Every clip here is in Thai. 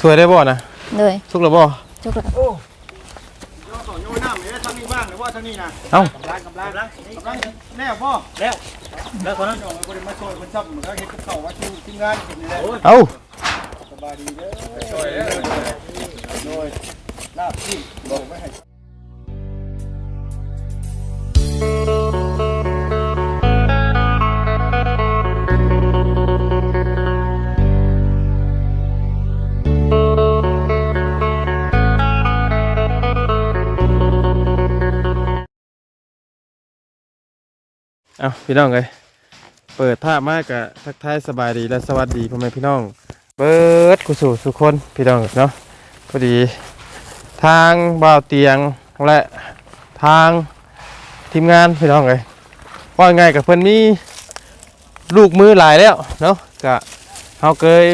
สวยได้บ่นะเลยสุกแล้วบ่จุกละโอ้ยอต่อโยนน้ำเนี่ยทางนี้บ้างหรือว่าทางนี้นะเอ้ากำลังกำลังกำลังแน่พ่อแล้วแล้วคนนั้นเอาไปมาช่วยคนซับเหมือนกับเห็ดกับเขาว่าทีมทีมงานกินนี่แหละเอ้าสบายดีเด้อช่วยเด้อโดยลาบที่บอกไม่ให้ เอ้าพี่น้องเอ้ยเปิดภาพมากกะทักทายสบายดีและสวัสดีพ่อแม่พี่น้องเปิดกุสู่ทุกคนพี่น้องเนาะพอดี ทางบ่าวเตียงและทางทีมงานพี่น้องเอ้ยว่าไงกับเพิ่อนมีลูกมือหลายแล้วเนาะกะเฮาเคย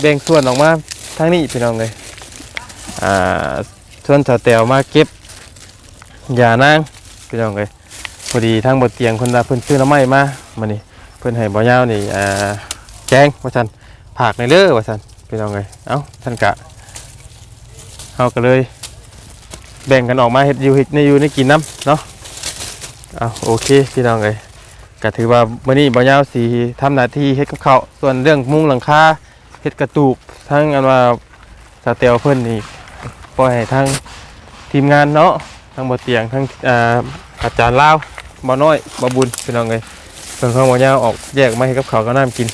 แบ่งส่วนออกมาทางนี้พี่น้องเลยอ่าส่วนสาวแตวมาเก็บยานางพี่น้องเลย พอดีทางบนเตียงเพิ่นว่าเพิ่นซื้อน้ำไม้มามานี่เพิ่นให้บ่ยาวนี่อ่าแกงว่าซั่นผักในเด้อว่าซั่นพี่น้องเลยเอ้าท่านกะเฮาก็เลย แบ่งกันออกมาเฮ็ดอยู่เฮ็ดในอยู่ในกินน้ำเนาะเอาโอเคพี่น้องเลยก็ถือว่ามื้อนี้บ่ยาวสิทำหน้าที่เฮ็ดกับข้าวส่วนเรื่องมุ้งหลังคาเฮ็ดกระตูบทั้งอันว่าสาเตียวเพิ่นนี่ปล่อยให้ทางทีมงานเนาะทั้งบ่เตียงทั้งอ่าอาจารย์ลาว บ่น้อยบ่บุญพี่น้องเลยเพิ่นของบ่ยาวออกแยกมาให้กับข้าวกับน้ำกิน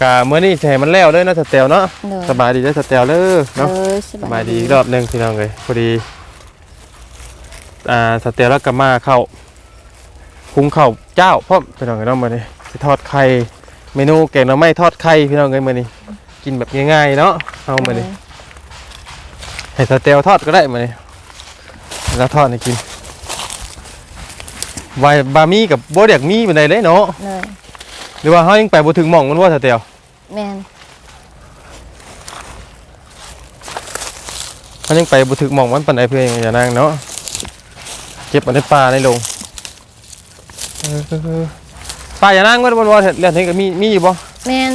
กะมื้อนี้สิให้มันแล้วเลยเนาะสาเตียวเนาะเลยสบายดีเด้อสาเตียวเด้อเลเนาะยสบายดีอีกรอบหนึ่งพี่น้องเลยพอดี อ่าสเตียร์กามาเข้าคุงเข้าวเจ้าพ่อมพี่น้องเลยเนาะมาเนี่สิทอดไข่เมนูแกงหน่อไม้ทอดไข่พี่น้องเลยมานี่กินแบบง่ายๆเนาะเอามานี่ให้สเตียร์ทอดก็ได้มานี่แล้วทอดให้กิน ไวายบามี่กับโบเดียกมีเป็นไดเลยเนาะเลยหรือว่าเขายังไปบ่ถึงหม่องมันว่าสเตียร์แมนเขายังไปบ่ถึงหม่องมันปานใดเพื่อนอย่านางเนาะเก็บอันในป่าในโรงเออป่าอย่านางว่าบ่ว่าเรื่องนี้ก็มีมีอยู่บ่แมน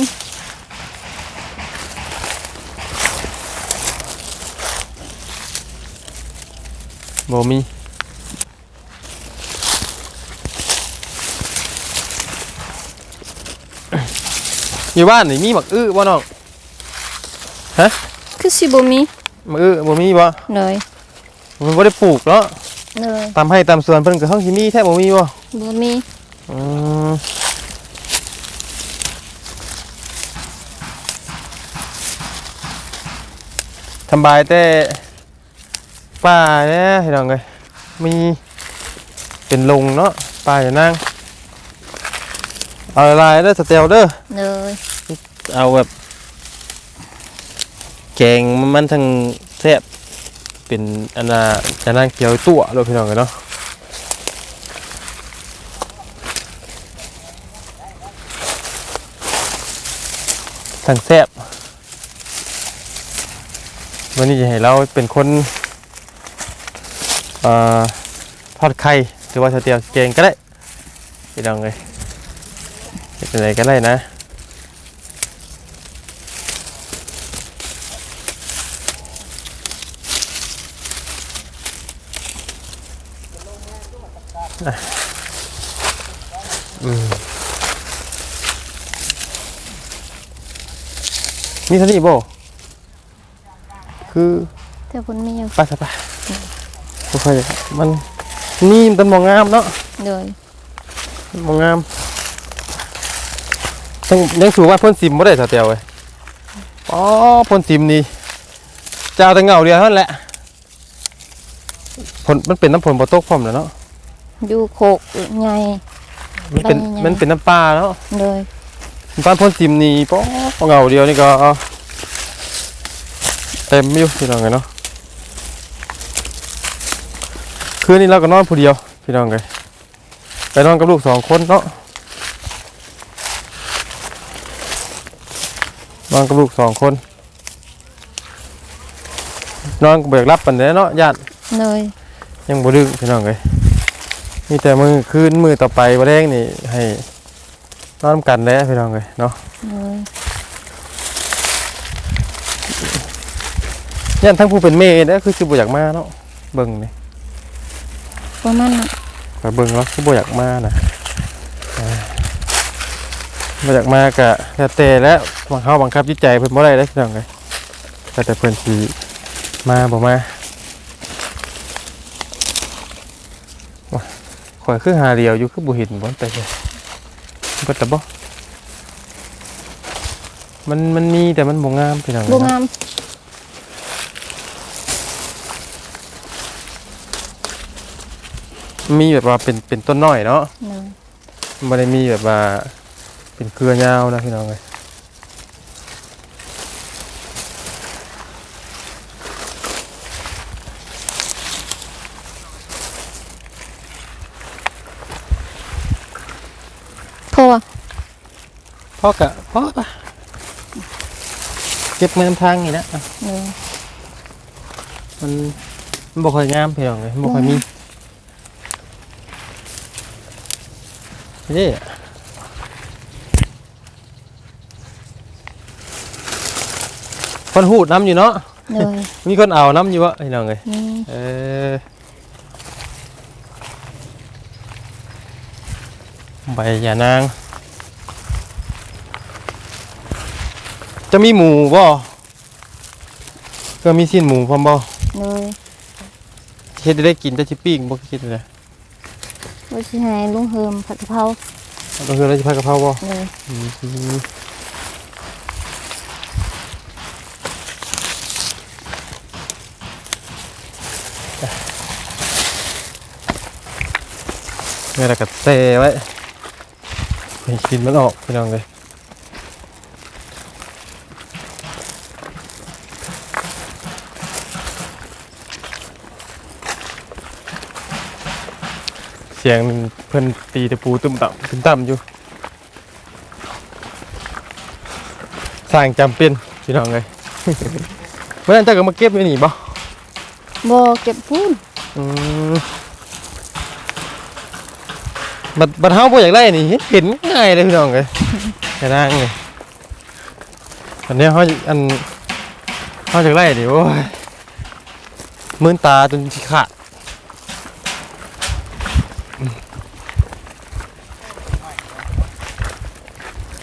บ่มี อยู่บ้านนี่มีหมักอื้อบ่น้องคือสิบมีหมักอื้อบ่มีบ่เลยมันบ่ได้ปลูกเนาะเลยตามให้ตามสวนเพิ่นก็เฮาสิมีแท้บ่มีบ่บ่มีอืมทำบายแต่ป่าเนี่ยให้น้องเลยมีเป็นลงเนาะป่าอย่านั่ง เอาลายเด้อสเตลเด้อเลยเอาแบบแกงมันทั้งแซ่บเป็นอันน่ะจะนั่งเกี่ยวตัวเลยพี่น้องเลยเนาะทั้งแซ่บวันนี้จะให้เราเป็นคนเอ่อทอดไข่หรือว่าสเตียวแกงก็ได้พี่น้องเลย เป็นอะไรก็ได้นะมีเท่านี้บ่คือแต่ผลมีอยู่ไปไปไปบ่ค่อยจะมันนี่มันมองงามเนาะเลยมองงาม ยังยังสูงว่าพ่นซิมบ่ได้สเตียวเว้ยอ๋อพ่นซิมนี่เจ้าแต่เงาเดียวเท่านั้นแหละผลมันเป็นน้ำผลบ่ตกพร้อมแล้วเนาะอยู่โคกใหญ่มันเป็นใบใหญ่มันเป็นน้ำปลาเนาะเลยบ้านพ่นซิมนี่ป้อเงาเดียวนี่ก็เต็มอยู่พี่น้องไงเนาะคืนนี้เราก็นอนผู้เดียวพี่น้องไงไปนอนกับลูกสองคนเนาะ อนกับลูกสองคน นอนเบิกรับปันเด้เนาะญาติเลยยังบ่ดึงพี่น้องเลยมีแต่มือคืนมือต่อไปบ่แรงนี่ให้นอนกันแล้วพี่น้องเลยเนาะเลยยันทั้งผู้เป็นเมย์เด้อคือสิบ่อยากมาเนาะเบิ่งนี่ประมาณนั้นไปเบิ่งแล้วคือบ่อยากมานะเออ บ่อยากมาก็แล้วแต่แล้วบางเฮาบังคับจิตใจเพิ่นบ่ได้เด้อพี่น้องเอ้ยแต่แต่เพิ่นสิมาบ่มาว้าข่อยคือหาเดียวอยู่คือบ่เห็นบ่ไปเลยเบิดแล้วบ่มันมันมีแต่มันบ่งามพี่น้องบ่เอ้ยงามมีแบบว่าเป็นเป็นต้นน้อยเนาะเนยไม่ได้มีแบบว่า เป็นเครือยาวนะพี่น้องเลยเพราะว่าพ่อกะพ่อปะเก็บเงินทางนี่นะอะเนยมันมันบ่ค่อยงามพี่น้องเลยมันบ่ค่อยมีนี่ คนหูดน้ำอยู่เนาะเนยมีคนเอาน้ำอยู่วะพี่น้องเลยนี่เออใบยานาง จะมีหมูบ่ก็มีสิ้นหมูพร้อมบ่เนยเฮ็ดได้กินจะชิปิ้งบ่คิดเลยว่าสิให้ลุงเฮิมผัดกะเพราก็คือเราจะผัดกะเพราบ่เนยอืม นี่แหละก็เตะไว้ให้กินมันออกพี่น้องเลยเสียงเพิ่นตีตะปูตึมต่ำตึมต่ำอยู่ สร้างจำเป็นพี่น้องเลยเมื่อนั้นเจ้าก็มาเก็บไว้นี่บ่ บ่เก็บพูนอืมบัดบัดเฮาบ่อยากได้นี่เห็นง่ายเลยพี่น้องเลยแค่นั้นเลยอันนี้เฮาอันเฮาอยากได้ดิโอ้ยมืนตาจนสิขาด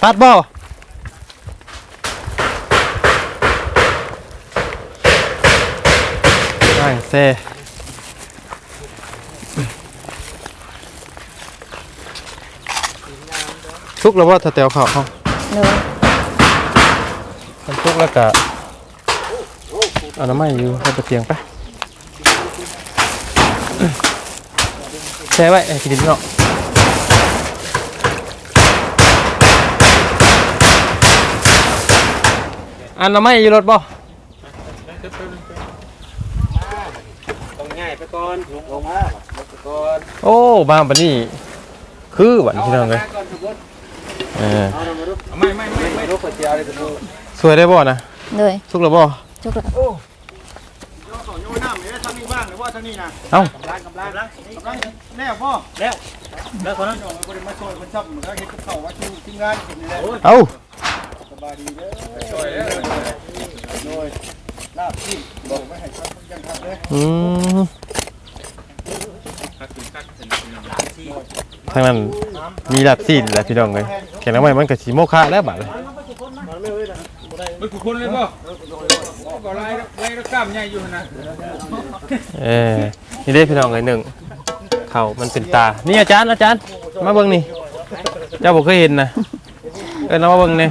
ตัดบ่ได้ เซ่ทุกแล้วว่าถ้าแตวเขาเขาเนยมันทุกแล้วก็เอาน้ำไม้อยู่ให้ไปเตียงไปแช่ไว้ให้กินดินเนาะอันน้ำไม้อยู่รถบ่ ต้องง่ายไปก่ อนลงลงมาลงไปก่อนโอ้บ้านปานนี้ คือหวันพี่น้องเลยก่อนทุกคนเออเอามาดูไม่ไม่ไม่ไม่รู้คนเดียวเลยทุกคนสวยได้บ่นะเนยสุกแล้วบ่จุกละโยกโยนน้ำเนี่ยทางนี้บ้างหรือว่าทางนี้นะเอ้ากำลังกำลังกำลังแน่พ่อแล้วแล้วคนนั้นโยนบริมาช่วยคนชับเหมือนกับเห็ดกับเขาว่าทีมทีมงานกินนี่แหละเอ้าสบายดีเด้อช่วยเด้อโดยลาบที่บอกไม่ให้ทำยังทำเลยอืม ทางนั้นมีหลับซีนแหละพี่น้องเลยแข่งน้ำไม้มันก็สีโมฆะแล้วบาดเลยมันคือคนเลยป่ะก็ไล่ไล่กล้ามใหญ่อยู่นะเออนี่ได้พี่น้องเลยหนึ่งเขามันเป็นตา นี่อาจารย์อาจารย์มาเบิ่งนี่เจ้าบอกเคยเห็นนะเออเรามาเบิ่งนี่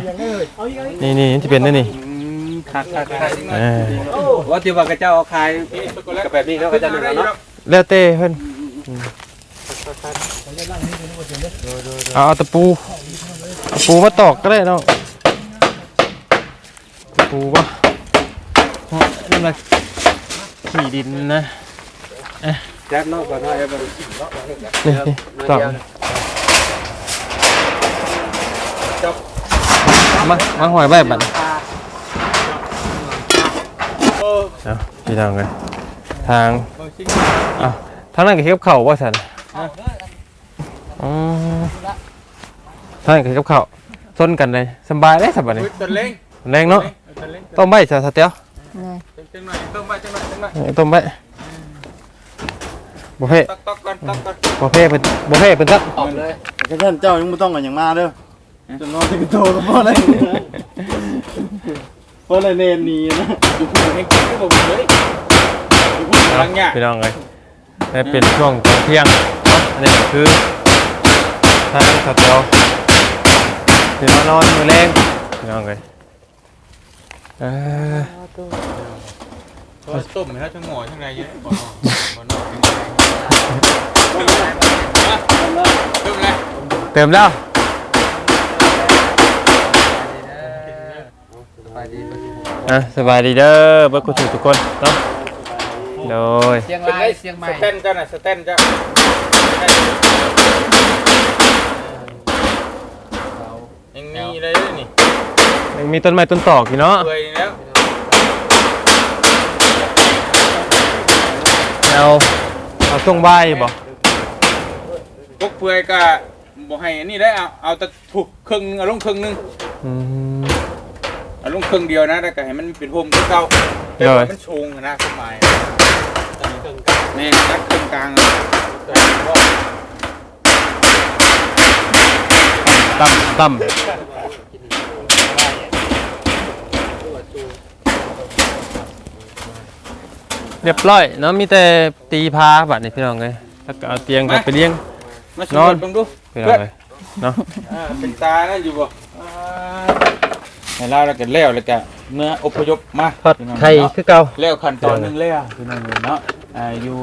นี่นี่ที่เป็นนี่นี่คักคักคักเออว่าที่ว่ากระเจ้าขายกับแบบนี้เขาก็จะนึ่งเนาะแล้วเต้เพิ่นอืม เอาเอาตะปูตะปูมาตอกก็ได้น้องตะปูปะนี่มาขี่ดินนะจัดเนาะก่อนให้มันนี่นี่ตอกมามาหอยใบบัดเอาพี่ทางเลยทางอะ ทางนั้นก็เก็บเข่าว่าสันอ๋อทางนั้นก็เก็บเข่าส้นกันเลยสบายเลยสบายเลยตันเล้งแรงเนาะตันเล้งต้มใบสะสะเตียวเนยเจังหน่อยต้มไปจังหน่อยจังหน่อยเอาต้มไว้บ่เพ่ตักตักก่อนตักก่อนบ่เพ่เพิ่นบ่เพ่เพิ่นซักตอบเลยแต่ท่านเจ้ายังไม่ต้องกันอย่างมาเด้อจนนอนถึงโตก็พอได้เพราะอะไรเนนนี้นะอยู่คู่ให้กินก็บอกเลยพลังเนี่ยพี่น้องเอ้ย ได้เป็นช่วงตอนเที่ยงเนาะอันนี้ก็คือทางสตอพี่น้องนอนมื้อแรงพี่น้องเอ้ยเออต้มไหมครับทั้งหมอทั้งอะไรเยอะบ่นบ่นต้มเลยเติมแล้วอะสบายดีเด้อเบิดคุณทุกคนเนาะ โดย เชียงรายเชียงใหม่สเตนกันอะสเตนจ้ะยังมีอะไรด้วยนี่ยังมีต้นไม้ต้นตอกอยู่เนาะเปื่อยแล้วเอาเอาช่วงบ่ายบ่พวกเปื่อยก็บอกให้อันนี่ได้เอาเอาแต่ถูกครึ่งเอาลงครึ่งหนึงอืมเอาลงครึ่งเดียวนะแต่ก็ให้มันเป็นโฮมคือเก่าแต่ว่ามันชูงนะสมัย นี่นัดครึ่งกลางอะต่ำต่ำเรียบร้อยเนาะมีแต่ตีพาบัดนี่พี่น้องเลยแล้วก็เอาเตียงกลับไปเลี้ยง มาสำรวจเบิ่งดูพี่น้องเลยเนาะอ่าเป็นตานะอยู่บ่อ่าให้เราแล้วก็แล้วแล้วก็เมื่ออพยพมาทอดไข่คือเก่า แล้วขั้นตอนหนึงแล้วพี่น้องเอ้ยเนาะ อ่าอยู่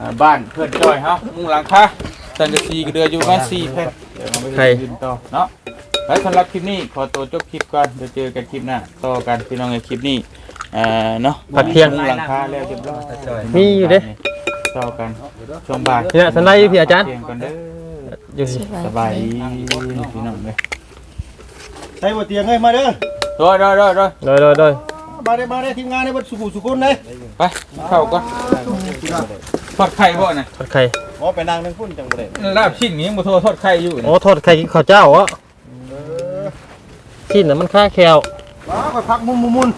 อ่าบ้านเพื่อนจ้อยเฮามุงหลังคาสังกะสีก็เดืออยู่ประมาณ4แผ่นเดี๋ยวเอาไปไข่ยืนต่อเนาะและสำหรับคลิปนี้ขอตัวจบคลิปก่อนเดี๋ยวเจอกันคลิปหน้าต่อกันพี่น้องในคลิปนี้อ่าเนาะผัดเที่ยงมุงหลังคาแล้วเรียบร้อยมีอยู่เด้ ต่อกันช่วงบ่ายเนี่ยสันไลพี่อาจารย์ เที่ยงก่อนเด้ออยู่สิสบายดีพี่น้องเลยใช้บทเตียงให้มาเด้อโดยโดยโดยโดยโดยโดยโดย มาได้มาได้ทีมงานในบัดสุขุสุขุนเลยไปเข้าก่อนทอดไข่บ่น่ะทอดไข่อ๋อไปนั่งทั้งพุ่นจังบ่ได้ลาบชิ้นนี้บ่โทรทอดไข่อยู่โอ้ทอดไข่กินข้าวเจ้าอะชิ้นน่ะมันค่าแคลว้าค่อยพักมุมมุมมุน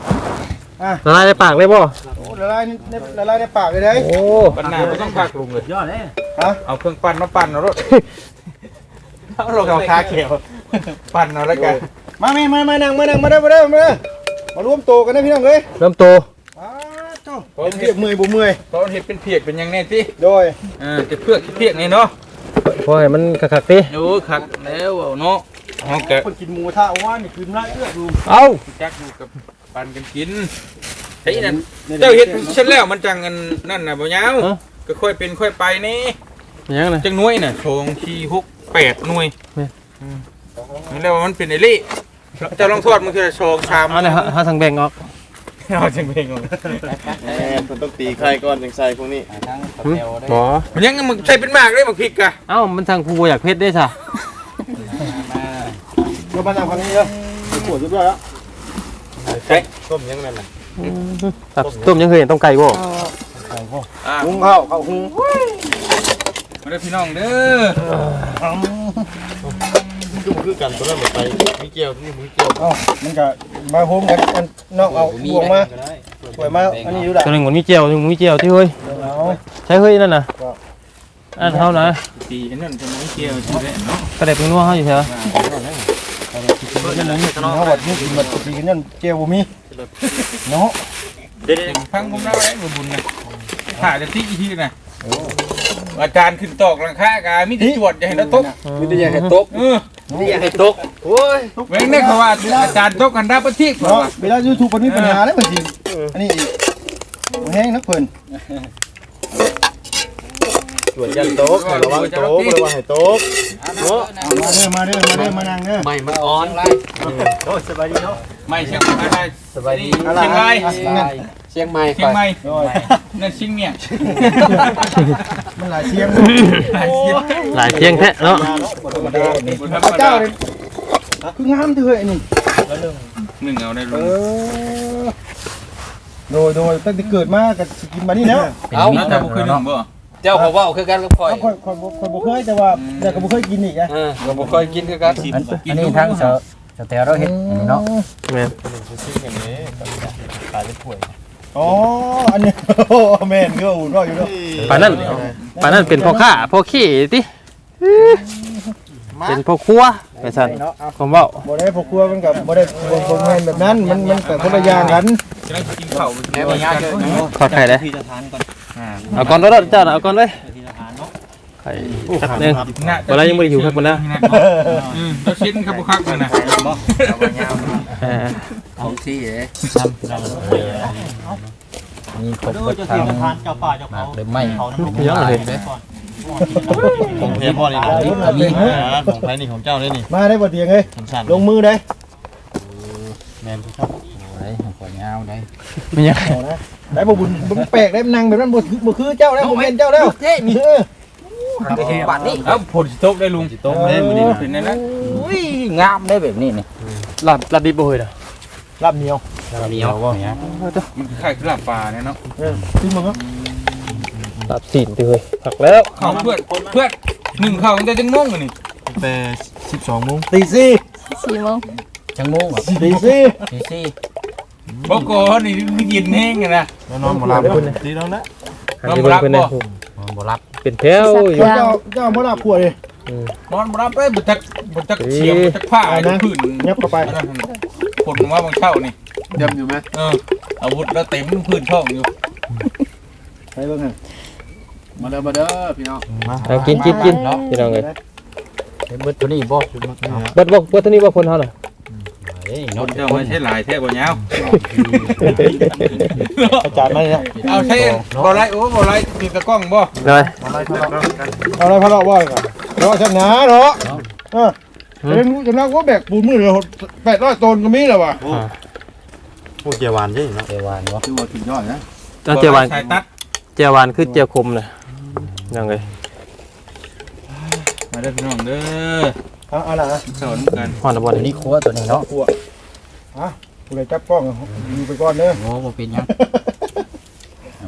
ละลายในปากเลยบ่โอ้ละลายในละลายในปากเลยเด้โอ้ปันหน้าบ่ต้องพักลุงเลยยอดเลยฮะเอาเครื่องปั่นมาปั่นเอารถเอาลงเอาคาเขียว ปั่นเอาแล้วกันมาแม่มามานั่งมานั่งมาเด้อมาเด้อมาเด้อ มารวมโตกันนะพี่น้องเอ้ยเริ่มโตอ้าเจ้าเป็นเพียกเมื่อยบ่เมื่อยเพราะมันเห็ดเป็นเพียกเป็นหยังแน่ติโดยอ่าจะเพือกเพียกนี่เนาะพอให้มันคักๆติโอ้คักแล้วเอาเนาะเฮาก็คนกินหมูท่าว่านี่คืนละเอื้อดูเอ้าจักอยู่กับปั่นกันกินไอ้นั่นเจ้าเฮ็ดเช่นแล้วมันจังอันนั่นน่ะบ่ยาวก็ค่อยเป็นค่อยไปนี่เป็นยังไงจังหน่วยน่ะโชงที่หกแปดหน่วยเนี่ยอืมมันแล้วามันเป็นไอ้ลี่ เจะลองทอดมันคือโชงชามเอาเลยฮะหาทางแบ่งออกเอาจังเพลงเอาแอนมันต้องตีไข่ก่อนถึงใส่พวกนี้หมอมันยังมันใส่เป็นมากเลยบักพริกอะเอ้ามันทางผู้บ่อยากเพชรได้ซะเรามานั่งฟังนี้เด้อปวดเรียบร้อยแล้วใช่ต้มยังนั่นน่ะตับต้มยังเคยเห็นต้มไก่บ่อ่าหุงข้าวข้าวหุงมาเด้อพี่น้องเด้อ คือคือกันตัวนั้นไปมีเกี่ยวนี่มีเกี่ยวเอ้ามันก็มาโฮมกันอันนอกเอาบวงมาสวยมาอันนี้อยู่ได้ตัวหนึงมันมีเจียวตัวหนึงมีเจียวที่เฮ้ยเอาใช้เฮ้ยนั่นน่ะอันเท่านะตีอันนั้นจะไม่เกี่ยวใช่ไหมเนาะกระเด็บเป็นนัวเฮาอยู่แถวนั่นนั่นนี่เขาวัดนี่กินมันตีกันนั่นเกี่ยวบ่มีเนาะเดี๋ยวฟังผมเล่าได้บุบุญนะถ่ายจะติ๊กอีกทีนะอาจารย์ขึ้นตอกหลังคากามิตรจวดอย่าเห็นแล้วตกมีแต่อยากให้ตกเออ นี่อยากให้ตกโอ้ยเว้งได้เขาว่าอาจารย์ตกกันได้ประทีปเนาะเวลา YouTube มันมีปัญหาแล้วบางทีอันนี้อีกบ่แห้งนักเพิ่นสวนยันโต๊ะระวังโต๊ะระวังให้โต๊ะเนาะมาเด้อมาเด้อมาเด้อมานั่งเด้อไม่มันอ่อนโอ้สบายดีเนาะ ไม่เชียงอะไรสบายดีเชียงรายเชียงใหม่เชียงใหม่โดยนั่นเชียงเมียงมันหลายเสียงหลายเชียงหลายเที่ยงแท้เนาะธรรมดานี่พระเจ้าเลยคืองามเถอะไอ้นี่หนึ่งเอาได้เอรู้อโดยโดยตั้งแต่เกิดมาก็สิกินมานี่แล้วเอาแต่บุคคลหนึ่งบ่เจ้าเขาว่าคือกันกับข่อยเอาค่อยค่อยบ่ค่อยบ่เคยแต่ว่าแต่ก็บ่เคยกินอีกอะเออก็บ่ค่อยกินคือกันอันนี้ทั้งเสือ แม่นอ๋อ อันนี้โอ้แม่นก็อุ่นก็อยู่ด้วยป่านนั้นป่านนั้นเป็นพ่อข้าพ่อขี้ติเป็นพ่อครัวไปสั่นผมเว้าบ่ได้พวกครัวมันกับบ่ได้บ่บ่แม่นแบบนั้น มันมันแต่คนละอย่างกันจะได้กินข้าวแม่บ่ยากเด้อขอไข่เลยพี่จะทานก่อนเอาก่อนแล้วเจ้าน่ะเอาก่อนเลย ไข่ครับหนึงน่ะเวลายังไม่ได้หิวครับคุณนะอืมเราชิ้นครับบ่คักเลยนะเออของที่เอ๊ะนี่ครบหมดทางเจ้าป่าเจ้าเขาหรือไม่เขาเยอะเลยของเพียพ่อนี่ของใครนี่ของเจ้าได้นี่มาได้บ่เตียงเอ้ยของฉันลงมือได้แมนครับไอ้ของยาวได้มียังเอานะได้บ่บุญบ่แปลกได้นั่งแบบนั้นบ่คือบ่คือเจ้าแล้วบ่แม่นเจ้าแล้วเท่นี่ บัตรนี่เอ้าผลสิตกได้ลุงต้มได้มื้อนี้เป็นนั่นนะอุ้ยงามได้แบบนี้นี่ลาบลาบดิบบ่เฮ้ยน่ะรับเหนียวเหนียวบ่เนี่ยมันคล้ายๆลาบปลาเนี่ยเนาะเออขึ้นมาครับลาบสีนติเฮ้ยผักแล้วข้าวเพื่อนเพื่อนหนึ่งข้าวตั้งแต่จังงงอันนี่แต่12โมงตีสี่สี่โมงจังโมงอะตีสี่ตีสี่บ่โกนี่มีกินแห้งกันนะแล้วนอนบ่หลับดีแล้วนะหันไปเบิ่งเพิ่นน่ะบ่หลับ เป็นแถวอยู่ เจ้าเจ้าบ่รับผัวดินอนบ่รับได้บ่จักบ่จักเสียมบ่จักผ้าไอ้พื้นยับเข้าไปผลว่าบางเช่านี่ยำอยู่ไหมเอออาวุธแล้วเต็มพื้นช่องอยู่ไปเบิ่งหั่นมาเด้อมาเด้อพี่น้องเอากินกินกินพี่น้องเอ้ยเบิดตัวนี้บ่เบิดบ่เบิดเท่านี้บ่คนเฮาน่ะ เฮ้ยคนเนาะเจ้าไม่ใช่หลายแท้บ่ยาวอาจารย์มาเนี่ยเอาใช่บ่ไรโอ้บ่ไรติดตะกล้องบ่เลยเอาอะไรพะเลาะว่ากันเพราะชนะเนาะเออเอ็นจะนักว่าแบกปูนมือเดียว800ตนก็มีแล้วว่ะพวกเจียวหวานใช่เนาะเจียวหวานบ่คือว่าถึงยอดนะเอาเจียวหวานสายตัดเจียวหวานคือเจียวคมน่ะยังไงมาเด้อพี่น้องเด้อ เอาเอาล่ะนะสอนกันฮอนบ่ตัวนี่นี้ครัวตัวนี้เนาะกูเลยจับกล้องอยู่ไปก่อนเด้อโอ้บ่เป็นหยัง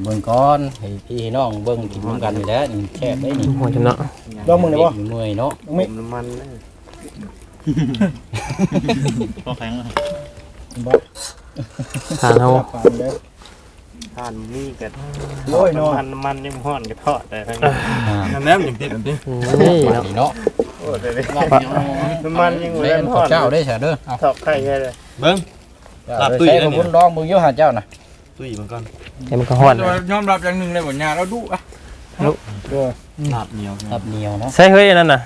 เบิ่งก่อนให้พี่น้องเบิ่งกินร่วมกันนี่แหละนี่แซ่บได้นี่หัวจนเนาะลองมึงได้บ่เมื่อยเนาะไม่น้ำมันก็แข็งทานเฮาผ่านเลยทานมีกันโอ้ยเนาะมันมันยังฮ้อนก็ทอดแต่ทั้งอ่าน้ำยังติดอันนี้นี่เนาะเนาะ มันยังเล่นเจ้าได้ใช่เด้อเอาถอกไข่แค่เลยเบิ่งลาบตุ้ยใส่แล้วนี่ผมลองเบิ่งอยู่หาเจ้าน่ะตุ้ยมันก่อนให้มันก็ฮ้อนแต่ว่ายอมรับอย่างหนึงเลยบ่ยาเราดุอะลาบเหนียวลาบเหนียวเนาะใช่เฮ้ยอันนั่นน่ะ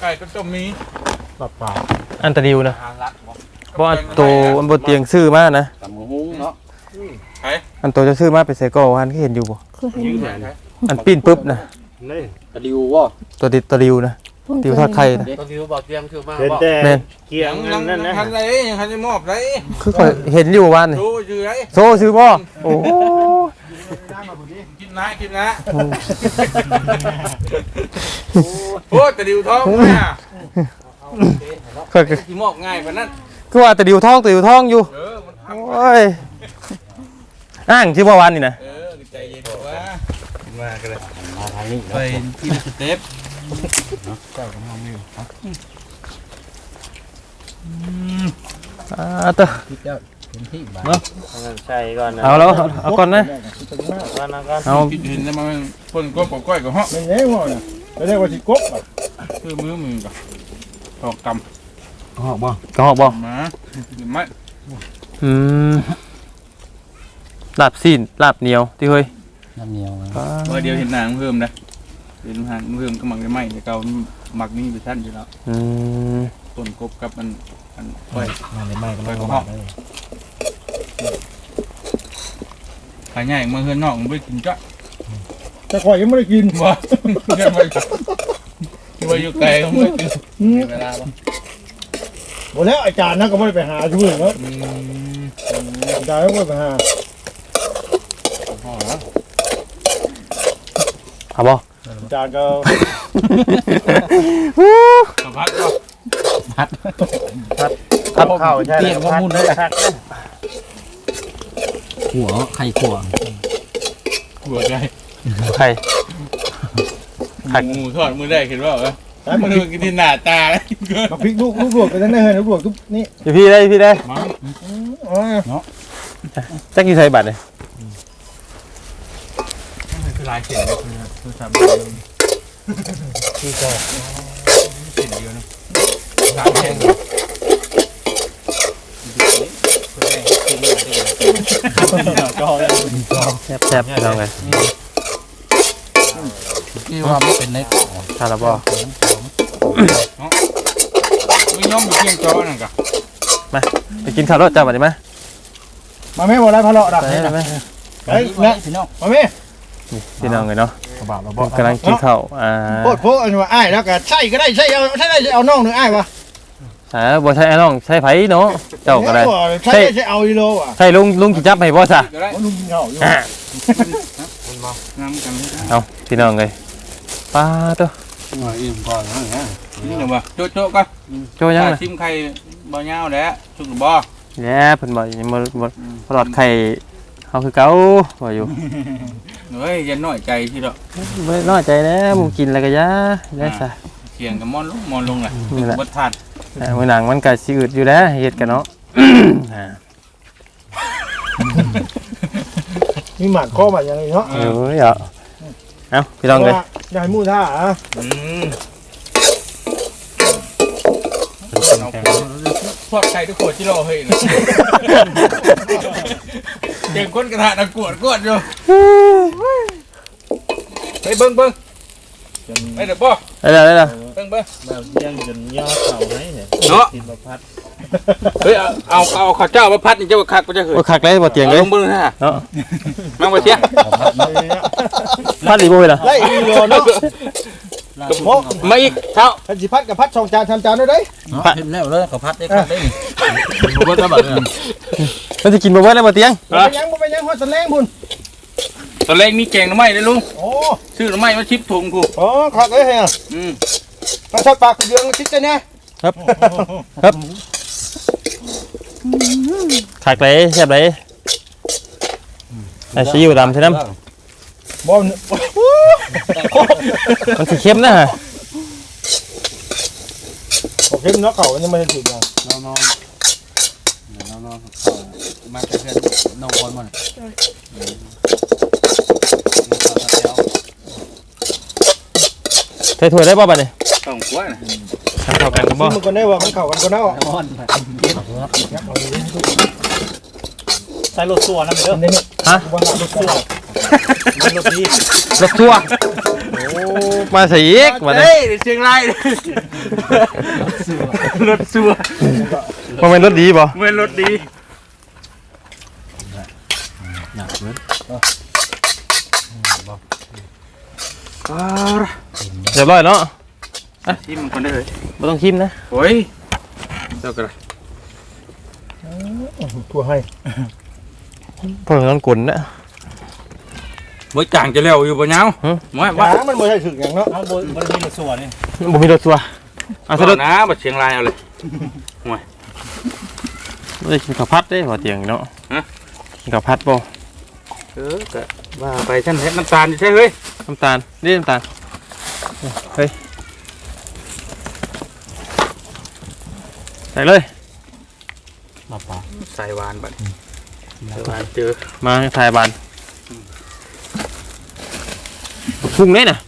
ไก่ก็ต้องมีลาบปลาอันตะดิวนะหารักบ่บ่อันโตอันบ่เตียงซื้อมานะ ตำหุงเนาะอันโตจะซื้อมาไปใส่ก่อหันคือเห็นอยู่บ่คือเห็นยือดยู่ไหนอันปิ้นปึ๊บนะนี่กระดิวบ่ตัวติดตะดิวนะพุ่น ติวทอดไข่นะกระดิวบอกเตรียมคือมาเป็นบ่แต่แม่นเกียงยังนั่นนะทันไรยังทันจะมอบไรคือข่อยเห็นอยู่วันนี่ดูชื่อไรโซซื้อบ่โอ้โหกินนะกินนะโอ้แต่ดิวท้องเนี่ยข่อยก็ที่มอบง่ายกว่านั้นคือว่าตะดิวทองตะดิวทองอยู่เออมันทโอ้ยอ้างชื่อบ่วันนี่นะำเออใจเย็นกว่ามากันเลยมาทางนี้ไปเนาะที่สเต็ปอ่าเตอคิดเจ้าเป็นที่บ้านใช่ก่อนนะเอาแล้วเอาก่อนนะก่อนนะก่อนเอาคิดเห็นแล้วมันคนก็ปอกก้อยกับห้องมันแย่งน่ะไม่ได้ว่าสิกบคือมือมือกับตอกกำหอกบ่กระหอกบ่มาหรือไม่อืมลาบซีนลาบเหนียวที่เฮ้ยน้ำเหนียวอ่าว่าเดียวเห็นหนังเพิ่มนะ เห็นหางเพิ่มก็มักได้ไหมแต่เก่าหมักนี่ไปท่านอยู่แล้วอืมต้นกบกับมันอันก้อยมาเลยไม่ก็ไปกับห้องขายใหญ่เมืองเฮือนนอกมันไม่กินจ้ะแต่ข่อยยังไม่ได้กินว่าเงินไปที่ว่าอยู่ไกลก็ไม่กินอืมเวลาปะหมดแล้วอาจารย์นะก็ไม่ได้ไปหาช่วยแล้วอืมอาจารย์ก็ไม่ได้ไปหาพ่อแล้วเอาบ่อา จารย์ก็สัมผัสก็ทับข้าวใช่เตรียมข้อมูลได้ขัวไข่ขัวหัวใจใครหมูทอดมือได้เห็นว่าเหรอใช่มัมานดูกินที่หน้าตาแล้วเกินมาพริกลูกลูกหลวกกันนั่นเลยลูกหลวกทุกนี่พี่พี่ได้พี่ได้มั้งอ๋อจักอยู่ไสบัดนี่คือ ลายเขียนเลยคือทำที่ก็เขียนเดียวนะลายเขียนแซ่บๆพี่น้องเอ้ยที่ว่ามันเป็นในทานและบ่ไม่ยอมอยู่เพียงจอนั่นกะไปกินข้าวรถจ้าบัดนี้มามาแม่บ่ได้พะเลาะดักไปได้ไหมเฮ้ยแม่พี่น้องมาแม่ นี่พี่น้องเลยเนาะบาปบ่กำลังกินข้าวอ่าโคตรโพอันว่าอ้ายแล้วก็ใช่ก็ได้ใช่เอาใช่ได้เอาน้องหนึ่งอ้ายวะอ่าบ่ใช่ไอ้น้องใช่ไผเนาะเจ้าก็ได้ใช่ได้ใช่เอาอีโลอะใช่ลุงลุงสิจับให้บ่ซะก็ได้ลุงเหงาอยู่อ่างามกันเอาพี่น้องเลยป้าตัวหน่อยอิ่มก่อนนะนี่เดี๋ยวว่าโจ๊ะโจ๊ะก็โจยังถ้าน่ะชิมไข่บ่ยาวแล้วชุกบ่แย่เพิ่นบอกยังบ่บ่ปลอดไข่ เฮาคือเก่าบ่อยู่เฮ้ยอย่าน้อยใจที่ดอกบ่น้อยใจแน่หมูกินแล้วก็อยาได้ซะเสียงกับมอนลงมอนลงแหละนี่แหละบ่ทันอ่ามื้อหนังมันก็สิอึดอยู่แล้วเฮ็ดกันเนาะอ่ามีหมากข้อมาอย่างนี้เนาะเอ้ยเอาเอาพี่น้องเลยอยากให้มู่ท่าอะอืมพอดไข่ทุกขวดที่รอเฮ้ยนะ เก่งคนกระทะตะกวดกวดอยู่ไปเบิ่งเบิ่งไปเดี๋ยวบ่ได้แล้วได้แล้วเบิ่งเบิ่งแบบยังจนย่อเข่าให้เนี่ยเนาะกินประพัดเฮ้ยเอาเอาเอาข้าวเจ้ามาพัดนี่เจ้าคักบ่จะเฮ้ยโอ้คักเลยบ่เตียงเลยอาลงเบิ่งฮะเนาะมาบ่เสียพลาดอีบ่เว้ยล่ะไล่อีโลเนาะ โมมาอีกเท้าพันสิพัดกับพัดสองจานทำจานด้วยได้เห็นแล้วเลยกับพัดได้ครับได้นี่บ่จะบัดมันสิกินบ่เบิดแล้วบ่เตียงบ่ไปยังบ่ไปยังหัวสแลงพุ่นตอนแรกมีแกงหน่อไม้เลยลุงโอ้ซื้อหน่อไม้มาชิปถุงกูโอ้ขักเลยเฮียอืมกระชดปากกระเดืองคิดจะเนี่ยคักเลยแซ่บเลยไอ้ซีอิ๊วดำใช่น้ำบ่ มันสิเข้มนะฮะโอเคเนาะเข่ามันยังไม่ได้ถูกอย่างน้องน้องน้องน้องเขามาเพื่อนน้องคนมันใส่ถ้วยได้บ่บัดนี้ต้องกล้วยนะทำเข้ากันกันบ่มันก็ได้ว่ามันเข่ากันก็เนาะน้องใส่รถสัวนั่นเด้อนี่ฮะว่ารถสัว รถดีรถทัวร์มาใส่อีกบัดนี้เฮ้ยเชียงรายรถซัวบ่แม่นรถดีบ่เว้นรถดีเรียบร้อยเนาะชิมมันคนได้เลยบ่ต้องชิมนะโอ้ยเจ้ากระถั่วให้เพิ่นต้องกลนนะ บ่จางจะแล้วอยู่บ่ยาวหือไม่ว่าว่ามันไม่ใช่ถึงอย่างเนาะเอาบนบนมีรถสวนนี่บ่มีรถทัวร์อะเอาใส่รถนะบ่เชียงรายเอาเลย บ่ได้กินข้าวผัดเด้บ่เตียงเนาะฮะ กินข้าวผัดบ่เออก็ว่าไปฉันเฮ็ดน้ำตาลอยู่ใช่เฮ้ยน้ำตาลนี่น้ำตาลเฮ้ยใส่เลยมาป่าใส่หวานบัดใส่หวานเจอมาถ่ายบาน พุ่งเลยน่ะ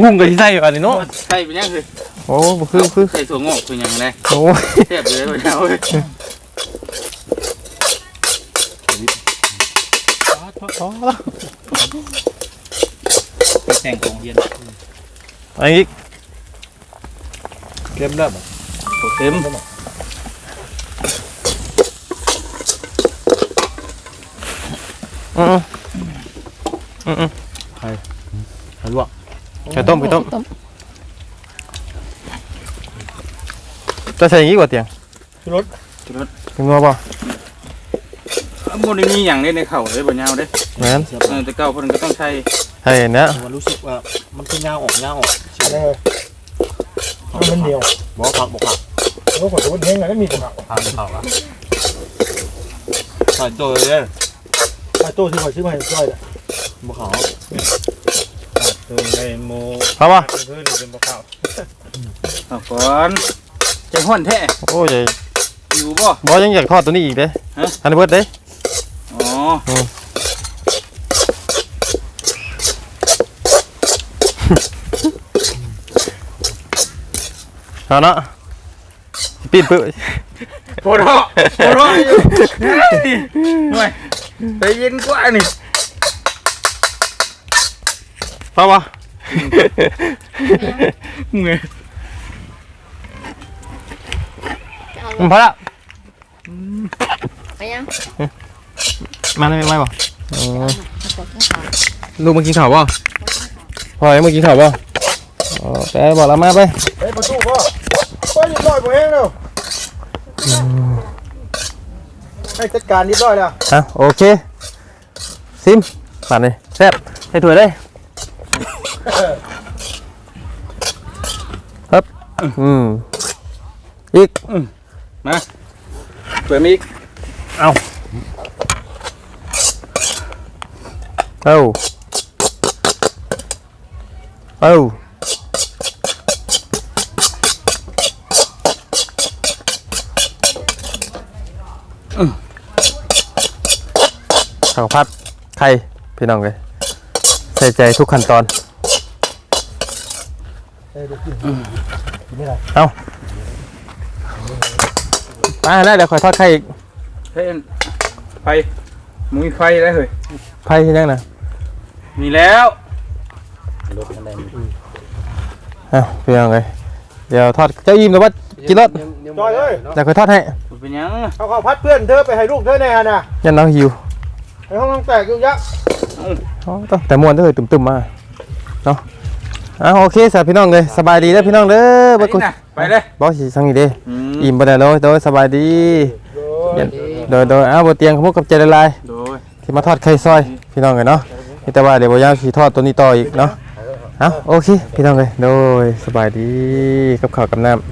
งุ่งกับที่ใส่อันนี้เนาะใส่ไปยังคือโอ้บ่คือคือใส่ถั่วงอกคือหยังไงโอ้ยแซ่บเลยบ่ยาวเฮ้ยแต่งของเย็นอันนี้เก็บแล้วเต็มอืมอืมอืมไข่ลวก ไข่ต้มไข่ต้มจะใส่อย่างนี้กว่าเตียงรถถึงงัวป่ะบ่ได้มีหยังเลยในเข่าเลยบ่ยาวเด้แม่นเออแต่เก่าเพิ่นก็ต้องใช้ใช่เนี้ยมันรู้สึกว่ามันคือยาวออกยาวออกอะไรมันเหนียวบอกผักบอกผักรถขอตัวแห้งแล้วมีผักผักผักอะใส่ตัวเลยไอ้ตู้ที่เขาซื้อมาให้ช่วยแหละบอกเขา ตัวไอ้โมครับป่ะเพื่อนเป็นบ่ข้าวเอาก่อนใจฮ้อนแท้โอ้ยอยู่บ่บอยังอยากทอดตัวนี้อีกเด้ฮะอันนี้เบิดเด้เอาเนาะปิดปึ๊บโปรโตโปรโตอยู่นี่หน่อยไปเย็นกว่านี่ พอปะเงยมันพอแล้วไปยังมาได้ไหมบอกลูกมากินข้าวป่ะพอยังมากินข้าวป่ะอ๋อไปบอกเรามาไปเฮ้ยประตูพ่อพ่อเรียบร้อยบ่แห้งแล้วให้จัดการเรียบร้อยแล้วอะโอเคซิมมาเลยแซ่บให้ถ้วยเลย อืมอีกมาเปิดมีอีกเอาเอาเอาข้าวผัดไข่พี่น้องเลยใส่ใจทุกขั้นตอน เอาไปแล้วเดี๋ยวคอยทอดไข่อีกเฮ้ยไฟมุ้ยไฟได้เฮ้ยไผ่ที่ยังนะมีแล้วรถมันได้เอาพี่น้องเลยเดี๋ยวทอดเจ้าอิ่มหรือว่ากินรสจอยเอ้ยเดี๋ยวคอยทอดให้มันเป็นหยังเอาข้าวพัดเพื่อนเธอไปให้ลูกเธอแน่น่ะยันน้องหิวในห้องน้ำแตกอยู่ยักษ์อ๋อต้องแต่มวนเด้อตุ่มๆมาเนาะ อะโอเคสวัสดีพี่น้องเลยสบายดีเด้อพี่น้องเด้อไปบ่กุนะไปเลยบ่สิสังนี้เด้อืมอิ่มบ่ได้เลยโดยสบายดีเย็นโดยโดยอ้าวบ่เตียงขมุกกับใจละลายโดยที่มาทอดไข่ซอยพี่น้องเลยเนาะมีแต่ว่าเดี๋ยวบ่ยาวสิทอดตัวนี้ต่ออีกเนาะเอาโอเคพี่น้องเลยโดยสบายดีกับข้าวกับน้ำ